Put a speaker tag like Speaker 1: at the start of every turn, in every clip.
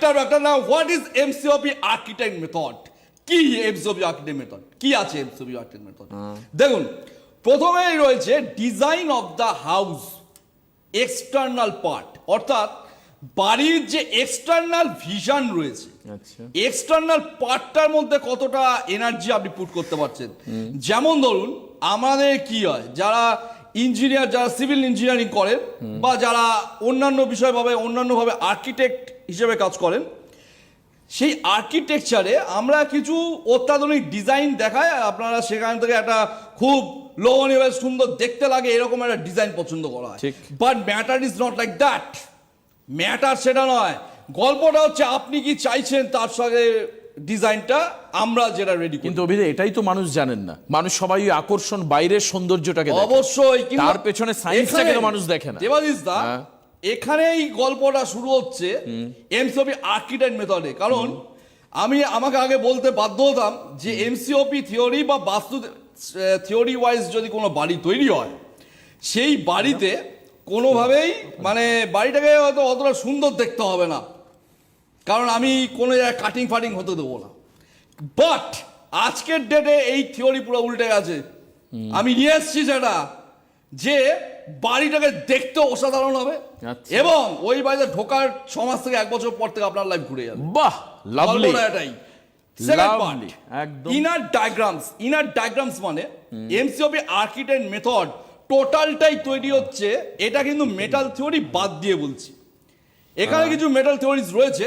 Speaker 1: ব্যাপার না what is MCOP architect method কি এমসিওপি আর্কিটেক্ট মেথড কি আছে এমসিওপি আর্কিটেক্ট মেথড দেখুন প্রথমেই রয়েছে design of the house external part অর্থাৎ বাড়ির যে এক্সটার্নাল ভিশন রয়েছে
Speaker 2: আচ্ছা।
Speaker 1: এক্সটার্নাল পার্টটার মধ্যে কতটা এনার্জি আপনি পুট করতে পারছেন? যেমন ধরুন আমাদের কি হয় যারা ইঞ্জিনিয়ার যারা সিভিল ইঞ্জিনিয়ারিং করেন বা যারা অন্যান্য বিষয়ভাবে অন্যান্যভাবে আর্কিটেক্ট হিসেবে কাজ করেন সেই আর্কিটেকচারে আমরা কিছু অত্যাধুনিক ডিজাইন দেখায় আপনারা সেখান থেকে একটা খুব লোভনীয় সুন্দর দেখতে লাগে এরকম একটা ডিজাইন পছন্দ করা হয়। But matter is not like that matter সেটা নয়। গল্পটা হচ্ছে আপনি কি চাইছেন তার সঙ্গে ডিজাইনটা আমরা যেটা রেডি
Speaker 2: কিন্তু অভিদে এটাই তো মানুষ জানেন না। মানুষ সবাই আকর্ষণ বাইরের সৌন্দর্যটাকে
Speaker 1: অবশ্যই
Speaker 2: তার পেছনে সায়েন্সটাকে তো মানুষ দেখে না।
Speaker 1: দেবাদিস দা
Speaker 2: হ্যাঁ।
Speaker 1: এখানেই গল্পটা শুরু হচ্ছে এমসিওপি আর্কিটেক্ট মেথডে কারণ আমি আমাকে আগে বলতে বাধ্য হতাম যে এমসিওপি থিওরি বা বাস্তু থিওরি ওয়াইজ যদি কোনো বাড়ি তৈরি হয় সেই বাড়িতে কোনোভাবেই মানে বাড়িটাকে হয়তো অতটা সুন্দর দেখতে হবে না। কারণ আমি কোনো জায়গায় কাটিং ফাটিং হতে দেবো না। বাট আজকের ডেটে এই থিওরি পুরো উল্টে গেছে। আমি নিয়ে এসেছি সেটা যে বাড়িটাকে দেখতে অসাধারণ হবে
Speaker 2: আচ্ছা।
Speaker 1: এবং ওই বাড়িতে ঢোকার ছ মাস থেকে এক বছর পর থেকে আপনার লাইফ ঘুরে যাবে।
Speaker 2: বাহ লাভলি
Speaker 1: এটাই। ইনার ডায়াগ্রামস ইনার ডায়াগ্রামস মানে এমসিওপি আর্কিটেক্ট মেথড টোটালটাই তৈরি হচ্ছে এটা কিন্তু মেটাল থিওরি বাদ দিয়ে বলছি। এখানে কিছু মেটাল থিওরিজ রয়েছে।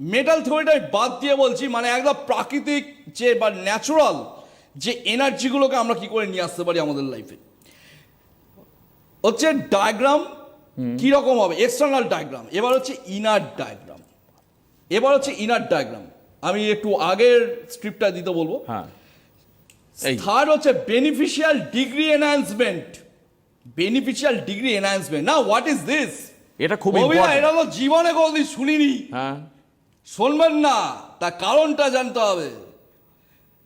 Speaker 1: মেটাল থিওরিটাই বাদ দিয়ে বলছি মানে একদম প্রাকৃতিক যে বা ন্যাচারাল যে এনার্জিগুলোকে আমরা কি করে নিয়ে আসতে পারি আমাদের লাইফে হচ্ছে ডায়াগ্রাম কি রকম হবে? এক্সটার্নাল ডায়াগ্রাম এবার হচ্ছে ইনার ডায়াগ্রাম এবার হচ্ছে ইনার ডায়াগ্রাম আমি একটু আগের স্ক্রিপ্টটা দিতে বলব।
Speaker 2: হ্যাঁ। এই।
Speaker 1: থার্ড হচ্ছে beneficial degree enhancement beneficial degree enhancement না হোয়াট ইজ দিস
Speaker 2: এটা খুব
Speaker 1: এটা তো জীবনে কোনোদিন শুনিনি।
Speaker 2: হ্যাঁ।
Speaker 1: শুনবেন না তার কারণটা জানতে হবে।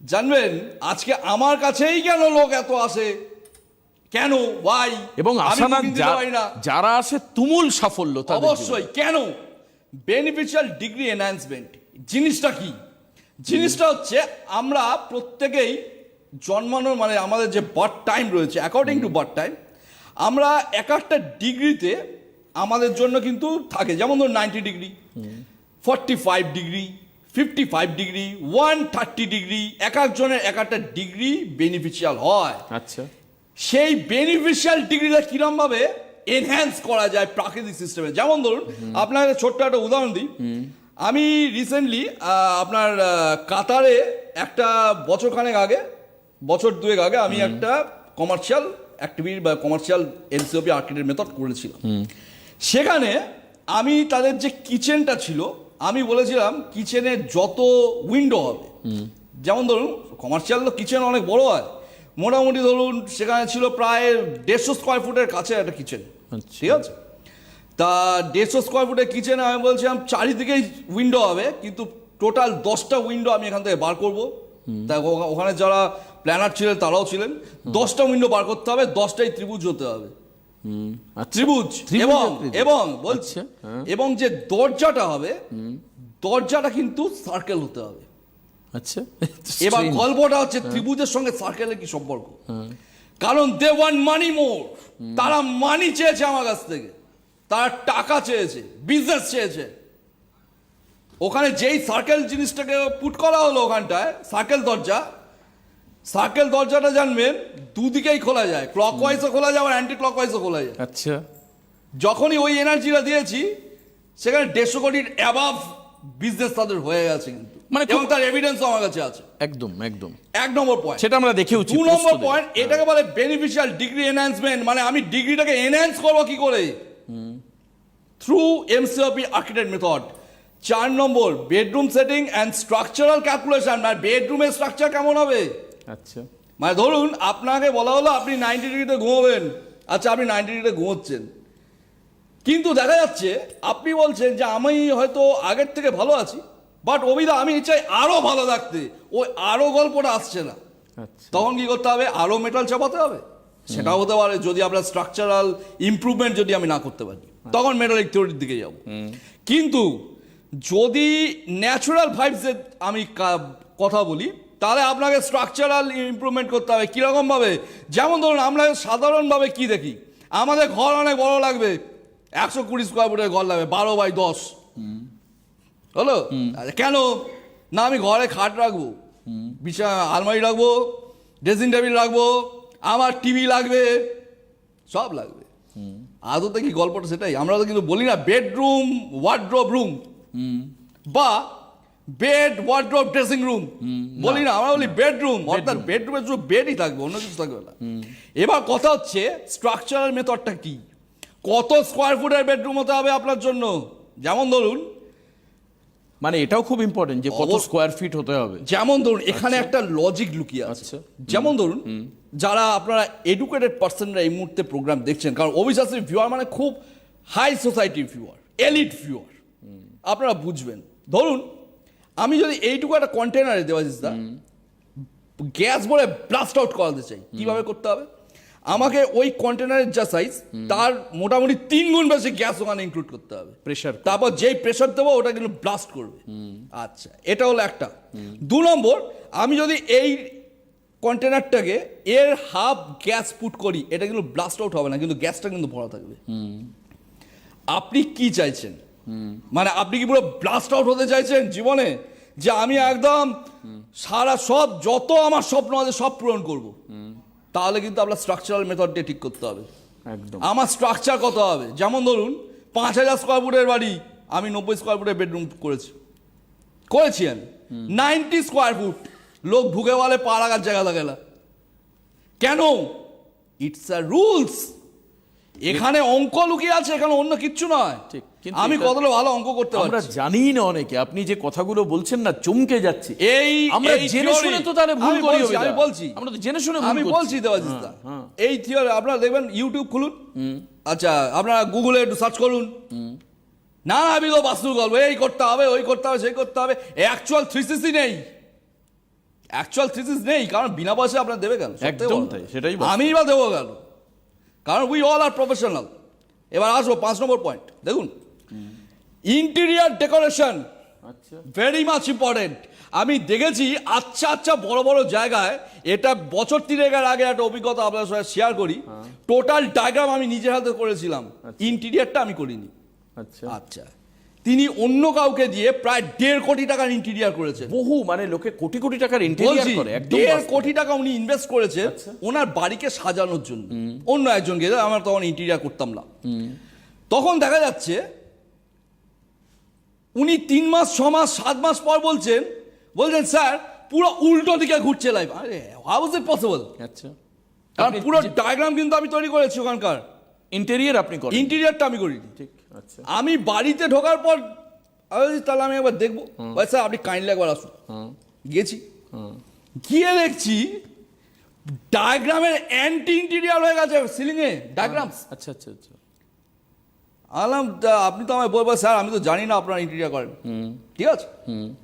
Speaker 1: জানবেন আজকে আমার কাছেই কেন লোক এত আসে? কেন? ওয়াই
Speaker 2: এবং যারা আসে তুমুল সাফল্য
Speaker 1: অবশ্যই কেন? বেনিফিশিয়াল ডিগ্রি এনহ্যান্সমেন্ট জিনিসটা কি? জিনিসটা হচ্ছে আমরা প্রত্যেকেই জন্মানোর মানে আমাদের যে বার্থ টাইম রয়েছে অ্যাকর্ডিং টু বার্থ টাইম আমরা এক একটা ডিগ্রিতে আমাদের জন্য কিন্তু থাকে। যেমন ধরুন ninety degree forty five degree fifty five degree one thirty degree এক একজনের এক একটা ডিগ্রি বেনিফিশিয়াল হয়।
Speaker 2: আচ্ছা।
Speaker 1: সেই বেনিফিশিয়াল ডিগ্রিটা কিরম ভাবে এনহ্যান্স করা যায় প্রাকৃতিক সিস্টেমে যেমন ধরুন আপনাকে ছোট্ট একটা উদাহরণ দিই। আমি রিসেন্টলি আপনার কাতারে একটা বছরখানেক আগে বছর দুয়েক আগে আমি একটা কমার্শিয়াল অ্যাক্টিভিটি বা কমার্শিয়াল এনসিওপি আর্কিটেক্ট মেথড করেছিলাম। সেখানে আমি তাদের যে কিচেনটা ছিল আমি বলেছিলাম কিচেনের যত উইন্ডো হবে যেমন ধরুন কমার্শিয়াল তো কিচেন অনেক বড় হয় মোটামুটি ধরুন সেখানে ছিল প্রায় দেড়শো স্কোয়ার ফুটের কাছে একটা কিচেন
Speaker 2: আচ্ছা।
Speaker 1: ঠিক আছে? তা দেড়শো স্কোয়ার ফুটের কিচেনে আমি বলছিলাম চারিদিকেই উইন্ডো হবে কিন্তু টোটাল দশটা উইন্ডো আমি এখান থেকে বার করব। তা ওখানে যারা প্ল্যানার ছিলেন তারাও ছিলেন। দশটা উইন্ডো বার করতে হবে দশটাই ত্রিভুজ হতে হবে। ত্রিভুজ
Speaker 2: ত্রিভুজ
Speaker 1: এবং এবং বলছি
Speaker 2: আচ্ছা, হ্যাঁ।
Speaker 1: এবং যে দরজাটা হবে দরজাটা কিন্তু সার্কেল হতে হবে।
Speaker 2: আচ্ছা।
Speaker 1: এবার গল্পটা হচ্ছে ত্রিভুজের সঙ্গে সার্কেলের কি সম্পর্ক? কারণ দে ওয়ান মানি মোর তারা মানি চেয়েছে আমার কাছ থেকে। তারা টাকা চেয়েছে বিজনেস চেয়েছে। ওখানে যেই সার্কেল জিনিসটাকে পুট করা হলো ওখানটায় সার্কেল দরজা সার্কেল দরজাটা জানবেন দুদিকেই খোলা যায়। ক্লক ওয়াইজও খোলা যায় আবার অ্যান্টি ক্লক ওয়াইজও খোলা যায়।
Speaker 2: আচ্ছা।
Speaker 1: যখনই ওই এনার্জিটা দিয়েছি সেখানে দেড়শো কোটির অ্যাবাভ বিজনেস তাদের হয়ে গেছে কিন্তু।
Speaker 2: মানে
Speaker 1: এবং তার এভিডেন্সও আমার কাছে আছে।
Speaker 2: একদম একদম।
Speaker 1: এক নম্বর পয়েন্ট
Speaker 2: সেটা আমরা দেখেওছি
Speaker 1: দু নম্বর পয়েন্ট এটাকে বলে বেনিফিশিয়াল ডিগ্রি এনহ্যান্সমেন্ট মানে আমি ডিগ্রিটাকে এনহ্যান্স করব কি করে? থ্রু এমসিওপি আর্কিটেক্ট মেথড চার নম্বর bedroom setting and structural calculation মানে বেডরুমের স্ট্রাকচার কেমন হবে?
Speaker 2: আচ্ছা।
Speaker 1: মানে ধরুন আপনাকে বলা হলো আপনি নাইনটি ডিগ্রিতে ঘুমাবেন। আচ্ছা আপনি নাইনটি ডিগ্রিতে ঘুমোচ্ছেন। কিন্তু দেখা যাচ্ছে আপনি বলছেন যে আমি হয়তো আগের থেকে ভালো আছি বাট অবিদা আমি চাই আরও ভালো থাকতে ওই আরও গল্পটা আসছে না।
Speaker 2: আচ্ছা।
Speaker 1: তখন কি করতে হবে? আরও মেটাল চাপাতে হবে? সেটাও হতে পারে যদি আপনার স্ট্রাকচারাল ইমপ্রুভমেন্ট যদি আমি না করতে পারি। তখন মেটালিক থিওরির দিকে যাব। কিন্তু যদি ন্যাচারাল ভাইবসের আমি কথা বলি তাহলে আপনাকে স্ট্রাকচারাল ইমপ্রুভমেন্ট করতে হবে। কীরকমভাবে? যেমন ধরুন আমরা সাধারণভাবে কি দেখি? আমাদের ঘর অনেক বড় লাগবে। একশো কুড়ি স্কোয়ার ফুটের ঘর লাগবে বারো বাই দশ। হলো? কেন? না আমি ঘরে খাট রাখব বিছানা আলমারি রাখব ড্রেসিং টেবিল রাখব আমার টিভি লাগবে সব লাগবে। আদতে কি গল্পটা সেটাই। আমরা তো কিন্তু বলি না বেডরুম ওয়ার্ড্রোব রুম বা বেড ওয়ার্ড্রোব ড্রেসিং রুম বলি না আমরা বলি বেডরুম অর্থাৎ বেডরুমে শুধু বেডই থাকবে অন্য কিছু থাকবে না। এবার কথা হচ্ছে স্ট্রাকচারাল মেথডটা কি? কত স্কোয়ার ফুটের বেডরুম হতে হবে আপনার জন্য? যেমন ধরুন
Speaker 2: মানে এটাও খুব ইম্পর্টেন্ট যে কত স্কোয়ার ফিট হতে হবে।
Speaker 1: যেমন ধরুন এখানে একটা লজিক লুকিয়ে আছে।
Speaker 2: আচ্ছা।
Speaker 1: যেমন ধরুন যারা আপনারা এডুকেটেড পার্সনরা এই মুহূর্তে প্রোগ্রাম দেখছেন কারণ অবিশ্বাসী ভিউয়ার মানে খুব হাই সোসাইটির ভিউয়ার এলিট ভিউয়ার আপনারা বুঝবেন। ধরুন আমি যদি এইটুকু একটা কন্টেনারে দেওয়াজিস দা গ্যাস বলে ব্লাস্ট আউট করাতে চাই কীভাবে করতে হবে? আমাকে ওই কন্টেনারের যা সাইজ তার মোটামুটি তিন গুণ বেশি গ্যাস ওখানে ইনক্লুড করতে হবে।
Speaker 2: প্রেশার
Speaker 1: তারপর যেই প্রেশার দেবো ওটা কিন্তু ব্লাস্ট করবে। আচ্ছা এটা হলো একটা। দু নম্বর আমি যদি এই কন্টেনারটাকে এর হাফ গ্যাস পুট করি এটা কিন্তু ব্লাস্ট আউট হবে না কিন্তু গ্যাসটা কিন্তু ভরা থাকবে। আপনি কি চাইছেন? মানে আপনি কি পুরো ব্লাস্ট আউট হতে চাইছেন জীবনে? যে আমি একদম সারা সব যত আমার স্বপ্ন আছে সব পূরণ করব। তাহলে কিন্তু আপনার স্ট্রাকচারাল মেথডটা ঠিক করতে হবে।
Speaker 2: একদম।
Speaker 1: আমার স্ট্রাকচার কত হবে? যেমন ধরুন পাঁচ হাজার স্কোয়ার ফুটের বাড়ি আমি নব্বই স্কোয়ার ফুটের বেডরুম করেছি। করেছি আমি। নাইনটি স্কোয়ার ফুট লোক ঢুকে বলে পা রাখার জায়গা থাকে না। কেন? ইটস আ রুলস এখানে অঙ্ক লুকিয়ে আছে এখানে অন্য কিচ্ছু নয়।
Speaker 2: ঠিক,
Speaker 1: আমি কতটা ভালো অঙ্ক করতে
Speaker 2: আমরা
Speaker 1: পারছি।
Speaker 2: জানি না অনেকে আপনি যে কথাগুলো বলছেন না চমকে যাচ্ছে।
Speaker 1: এই
Speaker 2: আমরা জেনে শুনে তো তাহলে ভুল করি।
Speaker 1: আমি বলছি।
Speaker 2: আমরা তো জেনে শুনে
Speaker 1: আমি বলছি দেবাজিস দা
Speaker 2: হ্যাঁ।
Speaker 1: এই থিওরি আপনারা দেখবেন ইউটিউব খুলুন। আচ্ছা আপনারা গুগলে একটু সার্চ করুন। না আমি তো বাস্তু গল্প এই করতে হবে ওই করতে হবে সেই করতে হবে। অ্যাকচুয়াল থ্রিসিসই নেই। অ্যাকচুয়াল থ্রিসিস নেই কারণ বিনা পয়সা আপনার দেবে কেন?
Speaker 2: একদম তাই, সেটাই।
Speaker 1: আমি বা দেবো কেন? কারণ উই অল আর প্রফেশনাল এবার আসব পাঁচ নম্বর পয়েন্ট দেখুন ইন্টেরিয়ার ডেকোরেশন
Speaker 2: আচ্ছা।
Speaker 1: ভেরি মাচ ইম্পর্টেন্ট আমি দেখেছি আচ্ছা আচ্ছা বড় বড় জায়গায় এটা বছর তিনেকের আগে একটা অভিজ্ঞতা আপনার সাথে শেয়ার করি। টোটাল ডায়াগ্রাম আমি নিজের হাতে করেছিলাম। ইন্টিরিয়ারটা আমি করিনি।
Speaker 2: আচ্ছা।
Speaker 1: আচ্ছা। তিনি অন্য কাউকে দিয়ে প্রায় দেড় কোটি টাকার ইন্টিরিয়ার করেছে
Speaker 2: বহু মানে লোকে কোটি কোটি টাকার ইন্টেরিয়ার করে
Speaker 1: দেড় কোটি টাকা উনি ইনভেস্ট করেছেন
Speaker 2: আচ্ছা।
Speaker 1: ওনার বাড়িকে সাজানোর জন্য। অন্য একজনকে আমার তখন ইন্টিরিয়ার করতাম না। তখন দেখা যাচ্ছে উনি তিন মাস ছ মাস সাত মাস পর বলছেন বলছেন স্যার পুরো উল্টো দিকে ঘুরছে লাইফ আরে হাউ ইজ ইট পসিবল
Speaker 2: আচ্ছা।
Speaker 1: কারণ পুরো ডায়াগ্রাম কিন্তু আমি তৈরি করেছি ওখানকার।
Speaker 2: ইন্টেরিয়ার আপনি করেন।
Speaker 1: ইন্টেরিয়ারটা আমি করিনি।
Speaker 2: ঠিক আচ্ছা।
Speaker 1: আমি বাড়িতে ঢোকার পর আমি তাহলে আমি একবার দেখব। ভাই স্যার আপনি কাইন্ডলি একবার আসুন। গেছি
Speaker 2: হুম।
Speaker 1: গিয়ে দেখছি ডায়াগ্রামের অ্যান্টি ইন্টেরিয়ার হয়ে গেছে সিলিংয়ে ডায়াগ্রাম
Speaker 2: আচ্ছা আচ্ছা আচ্ছা।
Speaker 1: আলাম আপনি তো আমায় বলবেন স্যার আমি তো জানি না আপনার ইন্টিরিয়ার করেন।
Speaker 2: হুম।
Speaker 1: ঠিক আছে?
Speaker 2: হুম।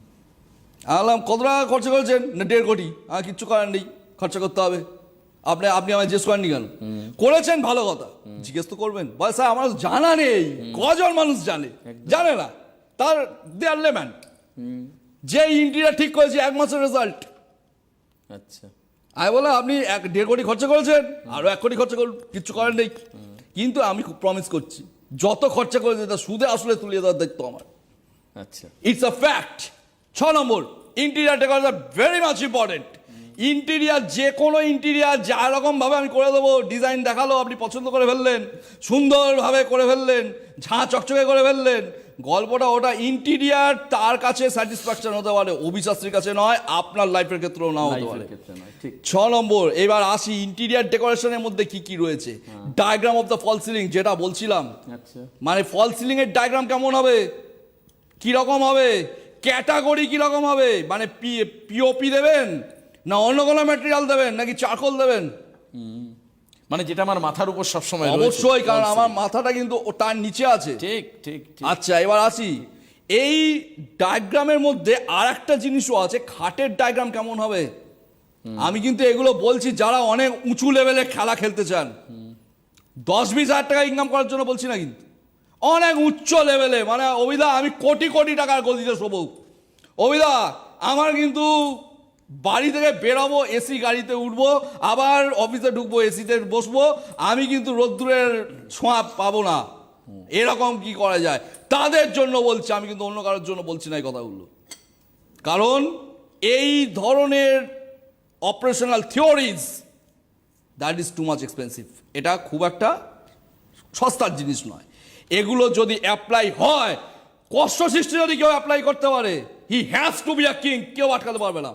Speaker 1: আলাম কত টাকা খরচা করেছেন? না দেড় কোটি। আর কিচ্ছু করার নেই খরচা করতে হবে। আপনি আপনি আমায় জিজ্ঞেস করেননি কেন? করেছেন ভালো কথা। জিজ্ঞেস তো করবেন। বলে স্যার আমার জানা নেই। কজন মানুষ জানে? জানে না। তার দেয়ার লেম্যান যে ইন্টিরিয়ার ঠিক করেছে এক মাসের রেজাল্ট
Speaker 2: আচ্ছা।
Speaker 1: আমি বললাম আপনি এক দেড় কোটি খরচা করেছেন। আরও এক কোটি খরচা করুন কিচ্ছু করার নেই। কিন্তু আমি খুব প্রমিস করছি। যত খরচা করেছে তা সুদে আসলে তুলিয়ে দেওয়ার দায়িত্ব আমার।
Speaker 2: আচ্ছা।
Speaker 1: ইটস আ ফ্যাক্ট ছ নম্বর interior decoration very much important interior যে কোনো ইন্টিরিয়ার যা রকমভাবে আমি করে দেবো ডিজাইন দেখাল আপনি পছন্দ করে ফেললেন সুন্দরভাবে করে ফেললেন ঝাঁ চকচকে করে ফেললেন গল্পটা ওটা ইন্টিরিয়ার তার কাছে স্যাটিসফ্যাকশন হতে পারে অভিশাস্ত্রীর কাছে নয় আপনার লাইফের ক্ষেত্রেও না হতে পারে। ছ নম্বর এবার আসি ইন্টিরিয়ার ডেকোরেশনের মধ্যে কি কি রয়েছে? Diagram of the fall ceiling যেটা বলছিলাম।
Speaker 2: আচ্ছা।
Speaker 1: মানে ফল সিলিং এর ডায়াগ্রাম কেমন হবে? কি রকম হবে? ক্যাটাগরি কি রকম হবে? মানে পিওপি দেবেন? না অন্য কোনো ম্যাটেরিয়াল দেবেন? নাকি চারকোল দেবেন?
Speaker 2: মানে যেটা আমার মাথার উপর সবসময়।
Speaker 1: অবশ্যই কারণ আমার মাথাটা কিন্তু তার নিচে আছে।
Speaker 2: ঠিক ঠিক
Speaker 1: আচ্ছা এবার আসি। এই ডায়াগ্রামের মধ্যে আর একটা জিনিসও আছে খাটের ডায়াগ্রাম কেমন হবে? আমি কিন্তু এগুলো বলছি যারা অনেক উঁচু লেভেলে খেলা খেলতে চান। দশ বিশ হাজার টাকা ইনকাম করার জন্য বলছি না কিন্তু। অনেক উচ্চ লেভেলে মানে অভিদা আমি কোটি কোটি টাকার গদিতে শোবো অভিদা আমার কিন্তু বাড়ি থেকে বেরোবো এসি গাড়িতে উঠবো, আবার অফিসে ঢুকবো এসিতে বসবো, আমি কিন্তু রোদ্দুরের ছোঁয়া পাবো না। এরকম কি করা যায়? তাদের জন্য বলছি, আমি কিন্তু অন্য কারোর জন্য বলছি না এই কথাগুলো। কারণ এই ধরনের operational theories that is too much expensive এটা খুব একটা সস্তার জিনিস নয়। এগুলো যদি অ্যাপ্লাই হয়, কষ্ট সৃষ্টি যদি কেউ অ্যাপ্লাই করতে পারে he has to be a king কেউ আটকাতে পারবে না।